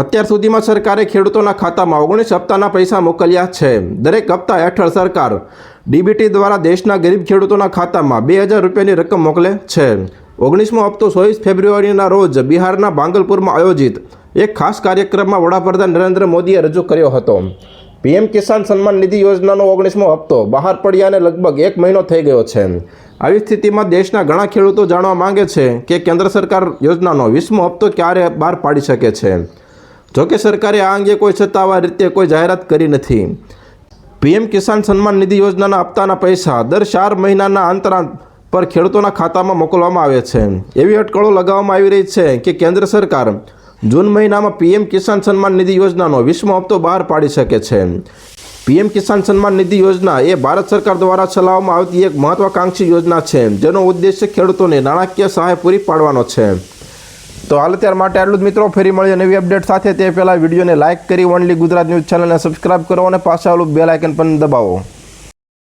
અત્યાર સુધીમાં સરકારે ખેડૂતોના ખાતામાં ઓગણીસ હપ્તાના પૈસા મોકલ્યા છે. દરેક હપ્તા હેઠળ સરકાર ડીબીટી દ્વારા દેશના ગરીબ ખેડૂતોના ખાતામાં બે હજાર રૂપિયાની રકમ મોકલે છે. ઓગણીસમો હપ્તો ચોવીસ ફેબ્રુઆરીના રોજ બિહારના ભાંગલપુરમાં આયોજિત એક ખાસ કાર્યક્રમમાં વડાપ્રધાન નરેન્દ્ર મોદીએ રજૂ કર્યો હતો. પીએમ કિસાન સન્માન નિધિ યોજનાનો ઓગણીસમો હપ્તો બહાર પડ્યાને લગભગ એક મહિનો થઈ ગયો છે. આવી સ્થિતિમાં દેશના ઘણા ખેડૂતો જાણવા માંગે છે કે કેન્દ્ર સરકાર યોજનાનો વીસમો હપ્તો ક્યારે બહાર પાડી શકે છે. જોકે સરકારે આ અંગે કોઈ સત્તાવાર રીતે કોઈ જાહેરાત કરી નથી. પીએમ કિસાન સન્માન નિધિ યોજનાના હપ્તાના પૈસા દર ચાર મહિનાના અંતરાલ પર ખેડૂતોના ખાતામાં મોકલવામાં આવે છે. એવી અટકળો લગાવવામાં આવી રહી છે કે કેન્દ્ર સરકાર જૂન મહિનામાં પીએમ કિસાન સન્માન નિધિ યોજનાનો વીસમો હપ્તો બહાર પાડી શકે છે. પીએમ કિસાન સન્માન નિધિ યોજના એ ભારત સરકાર દ્વારા ચલાવવામાં આવતી એક મહત્વાકાંક્ષી યોજના છે, જેનો ઉદ્દેશ્ય ખેડૂતોને નાણાકીય સહાય પૂરી પાડવાનો છે. તો હાલ અત્યાર માટે આટલું જ મિત્રો. ફરી મળીએ નવી અપડેટ સાથે. તે પહેલાં વિડીયોને લાઇક કરી ઓનલી ગુજરાત ન્યૂઝ ચેનલને સબસ્ક્રાઇબ કરો અને પાછા ઓલું બેલ આઇકન પણ દબાવો.